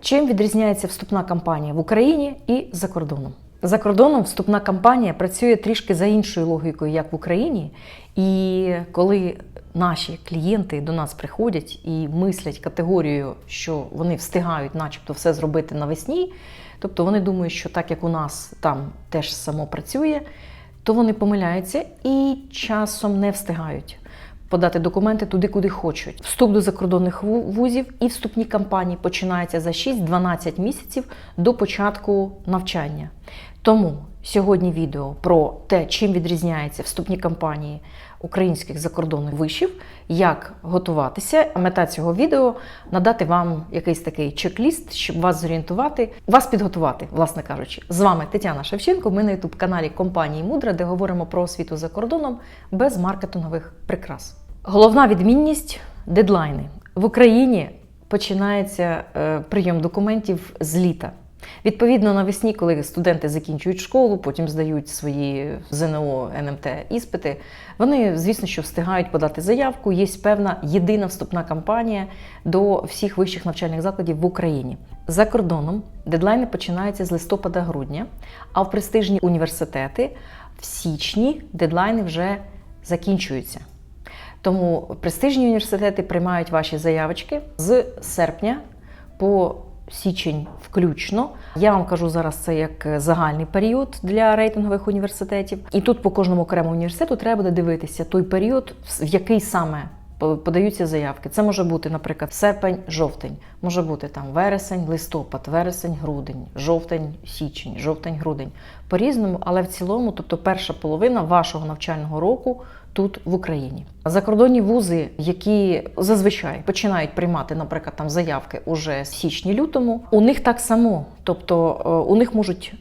Чим відрізняється вступна кампанія в Україні і за кордоном? За кордоном вступна кампанія працює трішки за іншою логікою, як в Україні. І коли наші клієнти до нас приходять і мислять категорією, що вони встигають, начебто, все зробити навесні, тобто вони думають, що так як у нас там теж само працює, то вони помиляються і часом не встигають подати документи туди, куди хочуть. Вступ до закордонних ву- вузів і вступні кампанії починаються за 6-12 місяців до початку навчання. Тому сьогодні відео про те, чим відрізняються вступні кампанії українських закордонних вишів, як готуватися. Мета цього відео надати вам якийсь такий чек-ліст, щоб вас зорієнтувати, вас підготувати, власне кажучи. З вами Тетяна Шевченко. Ми на youtube каналі компанії Мудра, де говоримо про освіту за кордоном без маркетингових прикрас. Головна відмінність дедлайни в Україні починається е, прийом документів з літа. Відповідно, навесні, коли студенти закінчують школу, потім здають свої ЗНО, НМТ іспити, вони, звісно, що встигають подати заявку. Є певна єдина вступна кампанія до всіх вищих навчальних закладів в Україні. За кордоном дедлайни починаються з листопада-грудня, а в престижні університети в січні дедлайни вже закінчуються. Тому престижні університети приймають ваші заявочки з серпня по січень включно. Я вам кажу зараз це як загальний період для рейтингових університетів. І тут по кожному окремому університету треба буде дивитися той період, в який саме подаються заявки. Це може бути, наприклад, серпень, жовтень, може бути там вересень, листопад, вересень, грудень, жовтень, січень, жовтень, грудень. По-різному, але в цілому, тобто перша половина вашого навчального року тут в Україні. Закордонні вузи, які зазвичай починають приймати, наприклад, там заявки уже січні-лютому, у них так само, тобто е, у них можуть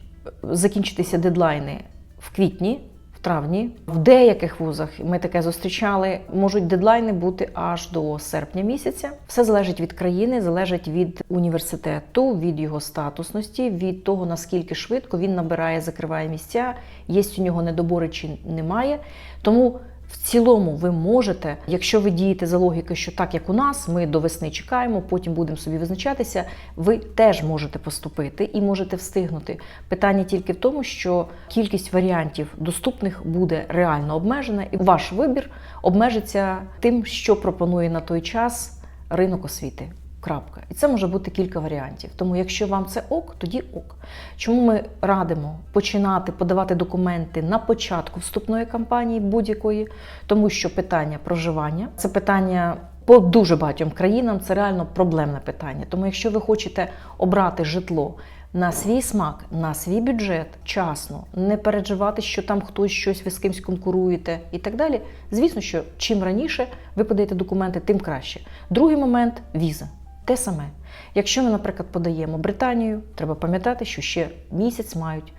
закінчитися дедлайни в квітні. Травні в деяких вузах ми таке зустрічали. Можуть дедлайни бути аж до серпня місяця. Все залежить від країни, залежить від університету, від його статусності, від того наскільки швидко він набирає, закриває місця. Є у нього недобори чи немає. Тому в цілому ви можете, якщо ви дієте за логікою, що так як у нас, ми до весни чекаємо, потім будемо собі визначатися. Ви теж можете поступити і можете встигнути. Питання тільки в тому, що кількість варіантів доступних буде реально обмежена, і ваш вибір обмежиться тим, що пропонує на той час ринок освіти. Крапка. І це може бути кілька варіантів. Тому, якщо вам це ок, тоді ок. Чому ми радимо починати подавати документи на початку вступної кампанії будь-якої? Тому що питання проживання це питання по дуже багатьом країнам, це реально проблемне питання. Тому, якщо ви хочете обрати житло на свій смак, на свій бюджет, часно, не переживати, що там хтось щось ви з кимсь конкуруєте і так далі. Звісно, що чим раніше ви подаєте документи, тим краще. Другий момент віза. Те саме. Якщо ми, наприклад, подаємо Британію, треба пам'ятати, що ще місяць мають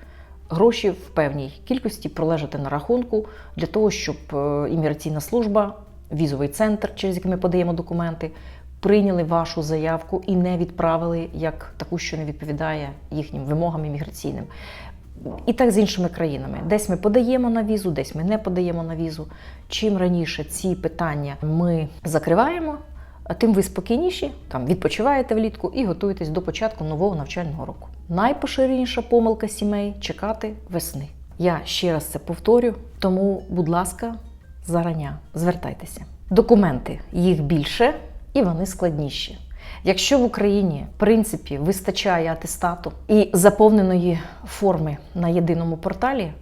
гроші в певній кількості пролежати на рахунку для того, щоб е, імміграційна служба, візовий центр, через який ми подаємо документи, прийняли вашу заявку і не відправили як таку, що не відповідає їхнім вимогам імміграційним. І так з іншими країнами. Десь ми подаємо на візу, десь ми не подаємо на візу. Чим раніше ці питання ми закриваємо, тим ви спокійніші, там відпочиваєте влітку і готуєтесь до початку нового навчального року. Найпоширеніша помилка сімей чекати весни. Я ще раз це повторю, тому, будь ласка, зарання звертайтеся. Документи їх більше і вони складніші. Якщо в Україні в принципі вистачає атестату і заповненої форми на єдиному порталі,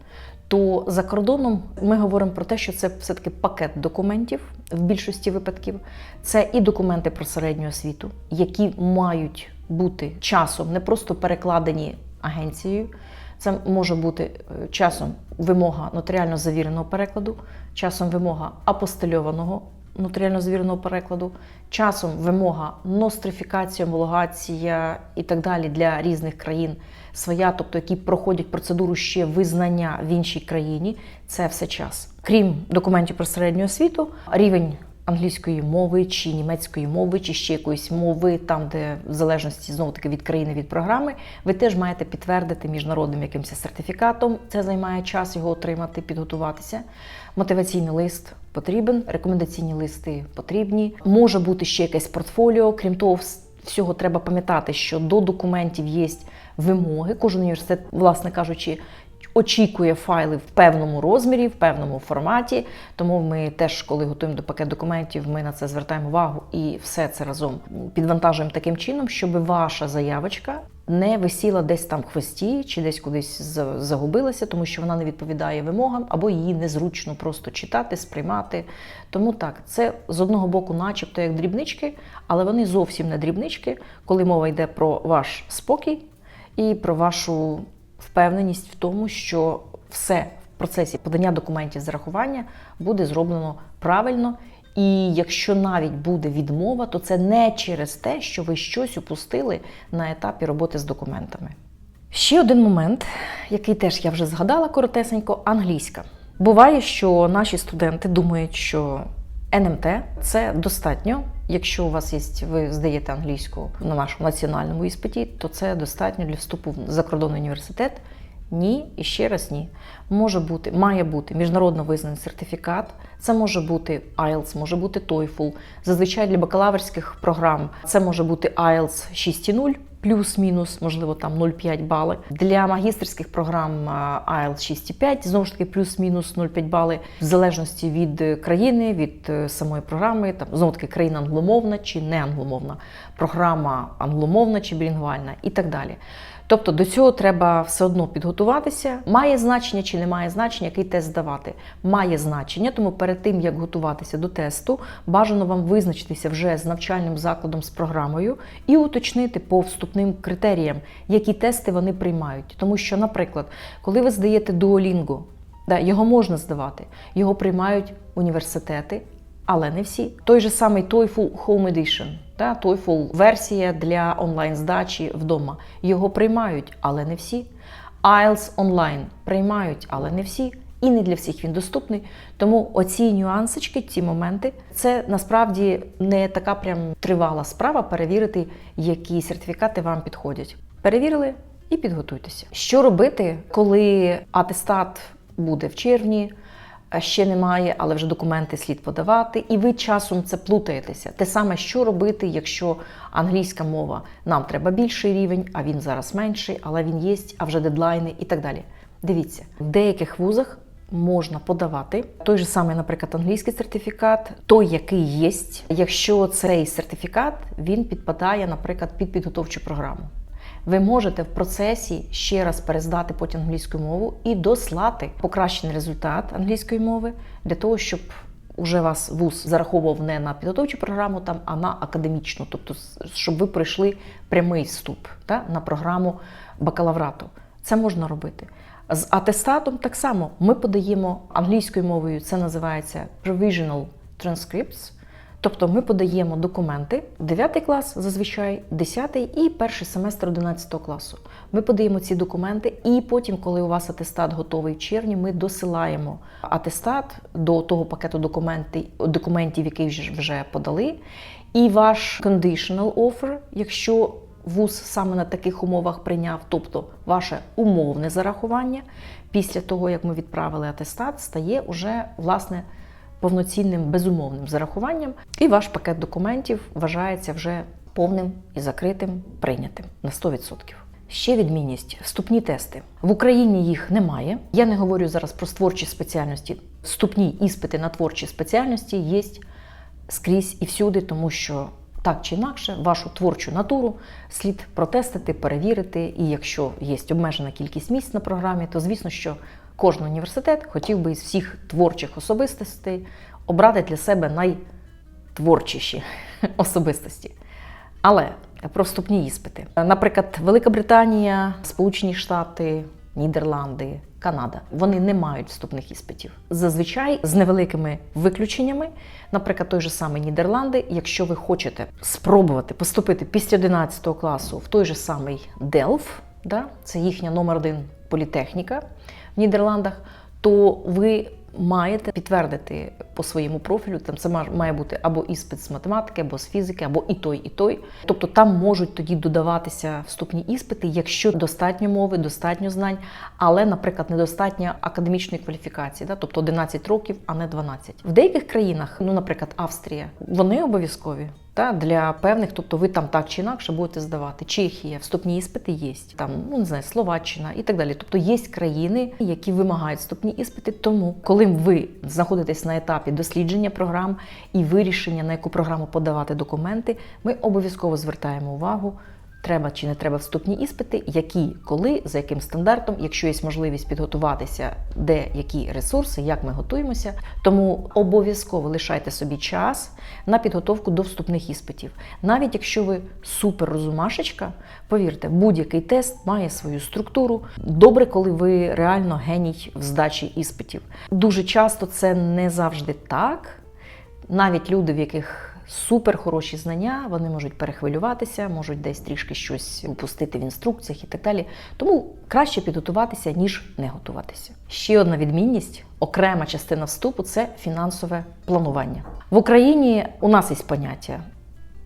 то за кордоном ми говоримо про те, що це все-таки пакет документів в більшості випадків. Це і документи про середню освіту, які мають бути часом не просто перекладені агенцією. Це може бути е, часом вимога нотаріально завіреного перекладу, часом вимога апостильованого нотаріально завіреного перекладу, часом вимога нострифікація, homologація і так далі для різних країн своя, тобто які проходять процедуру ще визнання в іншій країні. Це все час. Крім документів про середню освіту, рівень англійської мови чи німецької мови, чи ще якоїсь мови, там, де в залежності знову таки від країни, від програми, ви теж маєте підтвердити міжнародним якимось сертифікатом. Це займає час його отримати, підготуватися. Мотиваційний лист потрібен, рекомендаційні листи потрібні. Може бути ще якесь портфоліо, крім того, всього треба пам'ятати, що до документів є вимоги. Кожен університет, власне кажучи, очікує файли в певному розмірі, в певному форматі. Тому ми теж, коли готуємо до пакет документів, ми на це звертаємо увагу і все це разом підвантажуємо таким чином, щоб ваша заявочка не висіла десь там в хвості чи десь кудись за- загубилася, тому що вона не відповідає вимогам, або її незручно просто читати, сприймати. Тому так, це з одного боку, начебто як дрібнички, але вони зовсім не дрібнички, коли мова йде про ваш спокій і про вашу впевненість в тому, що все в процесі подання документів зарахування буде зроблено правильно. І якщо навіть буде відмова, то це не через те, що ви щось упустили на етапі роботи з документами. Ще один момент, який теж я вже згадала коротесенько, англійська. Буває, що наші студенти думають, що НМТ це достатньо. Якщо у вас є, ви здаєте англійську на нашому національному іспиті, то це достатньо для вступу в закордонний університет. Ні, і ще раз ні. Може бути, має бути міжнародно визнаний сертифікат. Це може бути IELTS, може бути TOEFL. Зазвичай для бакалаврських програм це може бути IELTS 6.0, плюс-мінус, можливо, там 0,5 бали. Для магістерських програм IELTS 6,5, знову ж таки, плюс-мінус 0,5 бали, в залежності від е, країни, від е, самої програми. Там знову таки країна англомовна чи не англомовна, програма англомовна чи білінгвальна і так далі. Тобто до цього треба все одно підготуватися. Має значення чи не має значення, який тест здавати. Має значення, тому перед тим як готуватися до тесту, бажано вам визначитися вже з навчальним закладом з програмою і уточнити по вступним критеріям, які тести вони приймають. Тому що, наприклад, коли ви здаєте да, його можна здавати, його приймають університети, але не всі. Той же самий TOEFL Home Edition, да, TOEFL версія для онлайн-здачі вдома. Його приймають, але не всі. IELTS онлайн приймають, але не всі. І не для всіх він доступний. Тому оці нюансички, ці моменти, це насправді не така прям тривала справа перевірити, які сертифікати вам підходять. Перевірили і підготуйтеся. Що робити, коли атестат буде в червні? А ще немає, але вже документи слід подавати, і ви часом це плутаєтеся. Те саме, що робити, якщо англійська мова нам треба більший рівень, а він зараз менший, але він є, а вже дедлайни і так далі. Дивіться, в деяких вузах можна подавати той же самий, наприклад, англійський сертифікат, той, який є, якщо цей сертифікат він підпадає, наприклад, під підготовчу програму. Ви можете в процесі ще раз перездати потім англійську мову і дослати покращений результат англійської мови для того, щоб уже вас вуз зараховував не на підготовчу програму, там, а на академічну, тобто щоб ви пройшли прямий вступ та, на програму бакалаврату. Це можна робити. З атестатом так само ми подаємо англійською мовою, це називається Provisional Transcripts. Тобто ми подаємо документи 9 клас, зазвичай 10 і перший семестр 11 класу. Ми подаємо ці документи, і потім, коли у вас атестат готовий в червні, ми досилаємо атестат до того пакету документів, документів, які вже, подали. І ваш conditional offer, якщо вуз саме на таких умовах прийняв, тобто ваше умовне зарахування, після того як ми відправили атестат, стає уже власне повноцінним безумовним зарахуванням, і ваш пакет документів вважається вже повним і закритим, прийнятим на 100%. Ще відмінність вступні тести в Україні їх немає. Я не говорю зараз про творчі спеціальності. Вступні іспити на творчі спеціальності є скрізь і всюди, тому що так чи інакше вашу творчу натуру слід протестити, перевірити. І якщо є обмежена кількість місць на програмі, то звісно, що кожен університет хотів би із всіх творчих особистостей обрати для себе найтворчіші особистості. Але про вступні іспити. Наприклад, Велика Британія, Сполучені Штати, Нідерланди, Канада. Вони не мають вступних іспитів. Зазвичай з невеликими виключеннями, наприклад, той же самий Нідерланди, якщо ви хочете спробувати поступити після 11 класу в той же самий Делф, да, це їхня номер один політехніка Нідерландах, то ви маєте підтвердити по своєму профілю. Там це має бути або іспит з математики, або з фізики, або і той, і той. Тобто там можуть тоді додаватися вступні іспити, якщо достатньо мови, достатньо знань, але, наприклад, недостатньо академічної кваліфікації, да? тобто 11 років, а не 12. В деяких країнах, ну, наприклад, Австрія, вони обов'язкові. Та, для певних, тобто ви там так чи інакше будете здавати. Чехія, вступні іспити є, там, ну не знаю, Словаччина і так далі. Тобто є країни, які вимагають вступні іспити. Тому, коли ви знаходитесь на етапі дослідження програм і вирішення, на яку програму подавати документи, ми обов'язково звертаємо увагу. Треба чи не треба вступні іспити, які, коли, за яким стандартом, якщо є можливість підготуватися, де які ресурси, як ми готуємося. Тому обов'язково лишайте собі час на підготовку до вступних іспитів. Навіть якщо ви супер розумашечка, повірте, будь-який тест має свою структуру. Добре, коли ви реально геній в здачі іспитів. Дуже часто це не завжди так. Навіть люди, в яких супер хороші знання, вони можуть перехвилюватися, можуть десь трішки щось упустити в інструкціях і так далі. Тому краще підготуватися, ніж не готуватися. Ще одна відмінність, окрема частина вступу це фінансове планування. В Україні у нас є поняття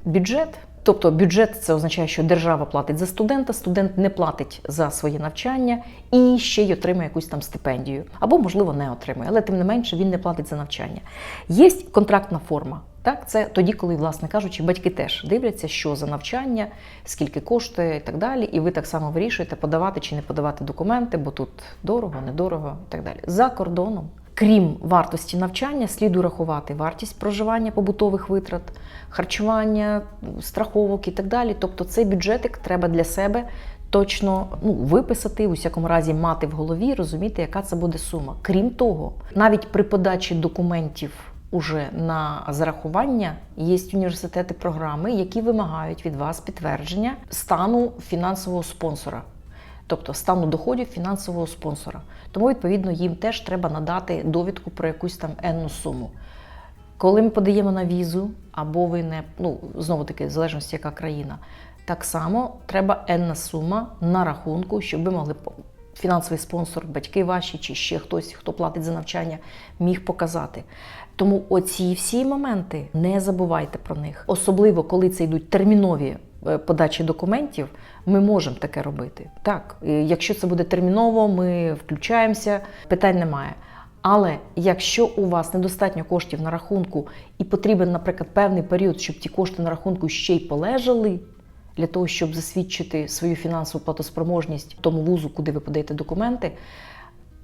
бюджет. Тобто бюджет це означає, що держава платить за студента, студент не платить за своє навчання і ще й отримує якусь там стипендію. Або, можливо, не отримує, але тим не менше він не платить за навчання. Є контрактна форма. Так, це тоді, коли, власне кажучи, батьки теж дивляться, що за навчання, скільки коштує і так далі. І ви так само вирішуєте, подавати чи не подавати документи, бо тут дорого, недорого і так далі. За кордоном, крім вартості навчання, слід урахувати вартість проживання побутових витрат, харчування, страховок і так далі. Тобто цей бюджетик треба для себе точно ну, виписати, у всякому разі мати в голові, розуміти, яка це буде сума. Крім того, навіть при подачі документів. Уже на зарахування є університети програми, які вимагають від вас підтвердження стану фінансового спонсора, тобто стану доходів фінансового спонсора. Тому, відповідно, їм теж треба надати довідку про якусь там енну суму. Коли ми подаємо на візу, або ви не ну знову таки, в залежності, яка країна, так само треба енна сума на рахунку, щоб ви могли фінансовий спонсор, батьки ваші чи ще хтось, хто платить за навчання, міг показати. Тому оці всі моменти не забувайте про них. Особливо, коли це йдуть термінові е, подачі документів, ми можемо таке робити. Так, е, якщо це буде терміново, ми включаємося, питань немає. Але якщо у вас недостатньо коштів на рахунку і потрібен, наприклад, певний період, щоб ті кошти на рахунку ще й полежали, для того, щоб засвідчити свою фінансову платоспроможність тому вузу, куди ви подаєте документи,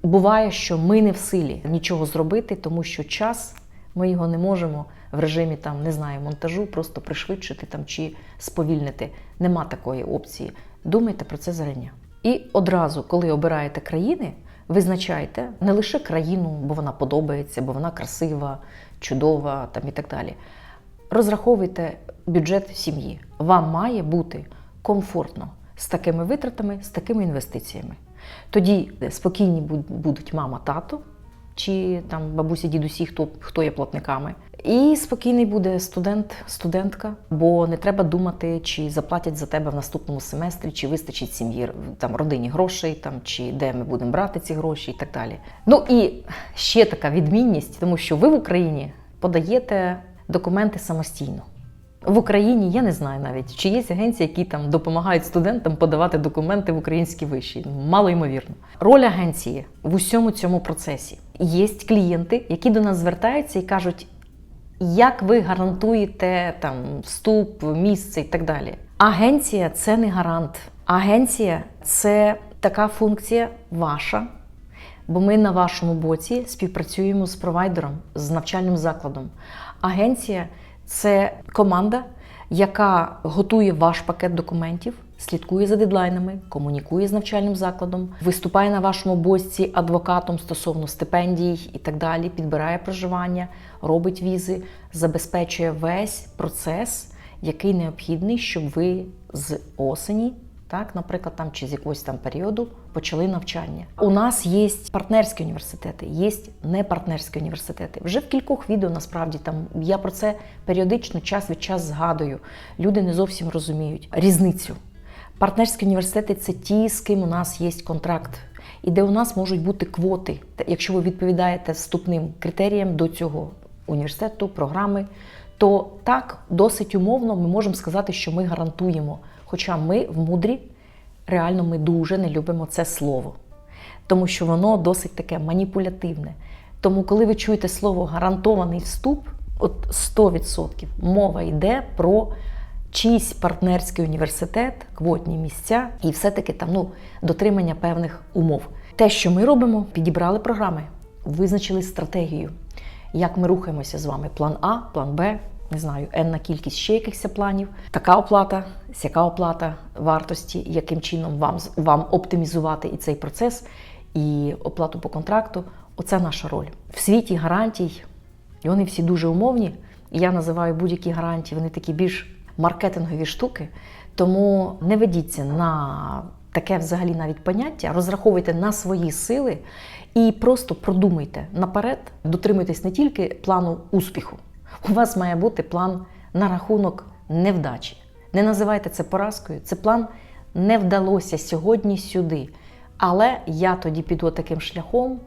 буває, що ми не в силі нічого зробити, тому що час ми його не можемо в режимі там не знаю монтажу, просто пришвидшити там чи сповільнити. Нема такої опції. Думайте про це зарання. І одразу, коли обираєте країни, визначайте не лише країну, бо вона подобається, бо вона красива, чудова там і так далі. Розраховуйте бюджет сім'ї. Вам має бути комфортно з такими витратами, з такими інвестиціями. Тоді спокійні будуть мама, тато чи там бабусі, дідусі, хто хто є платниками. І спокійний буде студент, студентка, бо не треба думати, чи заплатять за тебе в наступному семестрі, чи вистачить сім'ї там родині грошей, там чи де ми будемо брати ці гроші, і так далі. Ну і ще така відмінність, тому що ви в Україні подаєте документи самостійно. В Україні я не знаю навіть, чи є агенції, які там допомагають студентам подавати документи в українські виші. Мало ймовірно. Роль агенції в усьому цьому процесі. Є клієнти, які до нас звертаються і кажуть, як ви гарантуєте там вступ, місце і так далі. Агенція це не гарант. Агенція це така функція ваша. Бо ми на вашому боці співпрацюємо з провайдером, з навчальним закладом. Агенція це команда, яка готує ваш пакет документів, слідкує за дедлайнами, комунікує з навчальним закладом, виступає на вашому боці адвокатом стосовно стипендій і так далі, підбирає проживання, робить візи, забезпечує весь процес, який необхідний, щоб ви з осені так, наприклад, там чи з якогось там періоду почали навчання. У нас є партнерські університети, є непартнерські університети. Вже в кількох відео насправді там я про це періодично час від час згадую. Люди не зовсім розуміють різницю. Партнерські університети це ті, з ким у нас є контракт, і де у нас можуть бути квоти, якщо ви відповідаєте вступним критеріям до цього університету, програми. То так досить умовно ми можемо сказати, що ми гарантуємо Хоча ми в мудрі реально ми дуже не любимо це слово, тому що воно досить таке маніпулятивне. Тому, коли ви чуєте слово гарантований вступ, От 100% мова йде про чийсь партнерський університет, квотні місця і все-таки там ну, дотримання певних умов. Те, що ми робимо, підібрали програми, визначили стратегію, як ми рухаємося з вами. План А, план Б, не знаю, енна кількість ще якихось планів. Така оплата, сяка оплата вартості, яким чином вам, вам оптимізувати і цей процес, і оплату по контракту. Оце наша роль. В світі гарантій, і вони всі дуже умовні. Я називаю будь-які гарантії, вони такі більш маркетингові штуки. Тому не ведіться на таке взагалі навіть поняття, розраховуйте на свої сили і просто продумайте наперед, дотримуйтесь не тільки плану успіху. У вас має бути план на рахунок невдачі. Не називайте це поразкою. Це план не вдалося сьогодні сюди. Але я тоді піду таким шляхом,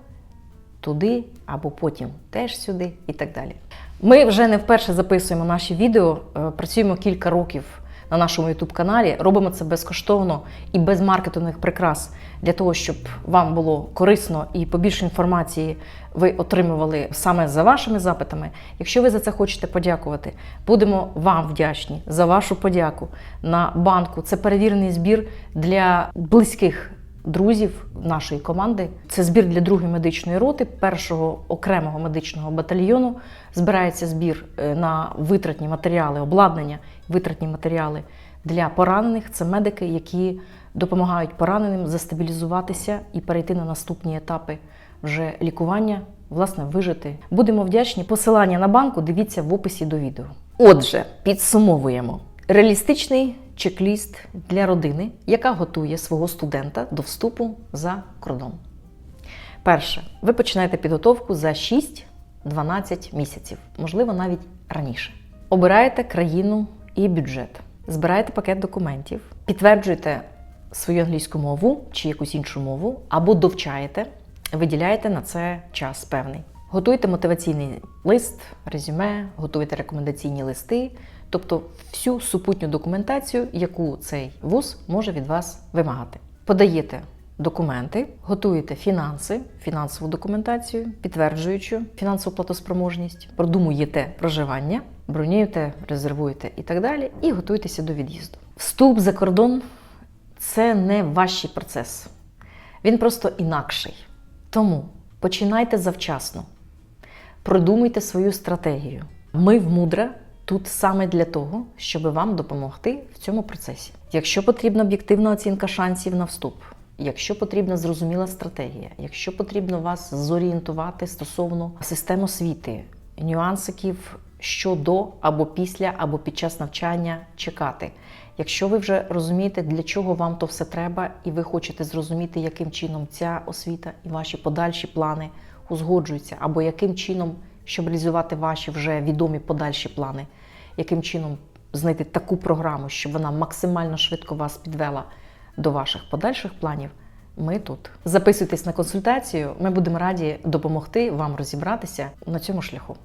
туди або потім теж сюди і так далі. Ми вже не вперше записуємо наші відео, е, працюємо кілька років на нашому youtube каналі робимо це безкоштовно і без маркетингових прикрас для того, щоб вам було корисно і побільше інформації ви отримували саме за вашими запитами. Якщо ви за це хочете подякувати, будемо вам вдячні за вашу подяку на банку. Це перевірений збір для близьких друзів нашої команди. Це збір для другої медичної роти, першого окремого медичного батальйону. Збирається збір е, на витратні матеріали, обладнання, витратні матеріали для поранених. Це медики, які допомагають пораненим застабілізуватися і перейти на наступні етапи вже лікування, власне, вижити. Будемо вдячні. Посилання на банку дивіться в описі до відео. Отже, підсумовуємо. Реалістичний чек-ліст для родини, яка готує свого студента до вступу за кордон. Перше, ви починаєте підготовку за 6-12 місяців, можливо, навіть раніше. Обираєте країну і бюджет, збираєте пакет документів, підтверджуєте свою англійську мову чи якусь іншу мову, або довчаєте, виділяєте на це час певний. Готуйте мотиваційний лист, резюме, готуйте рекомендаційні листи, тобто всю супутню документацію, яку цей вуз може від вас вимагати. Подаєте документи, готуєте фінанси, фінансову документацію, підтверджуючу фінансову платоспроможність, продумуєте проживання, бронюєте, резервуєте і так далі, і готуєтеся до від'їзду. Вступ за кордон це не ваш процес. Він просто інакший. Тому починайте завчасно. Продумуйте свою стратегію. Ми в мудре тут саме для того, щоб вам допомогти в цьому процесі. Якщо потрібна об'єктивна оцінка шансів на вступ, якщо потрібна зрозуміла стратегія, якщо потрібно вас зорієнтувати стосовно систем освіти, нюансиків, що до або після, або під час навчання чекати. Якщо ви вже розумієте, для чого вам то все треба, і ви хочете зрозуміти, яким чином ця освіта і ваші подальші плани узгоджуються, або яким чином, щоб реалізувати ваші вже відомі подальші плани, яким чином знайти таку програму, щоб вона максимально швидко вас підвела до ваших подальших планів. Ми тут. Записуйтесь на консультацію. Ми будемо раді допомогти вам розібратися на цьому шляху.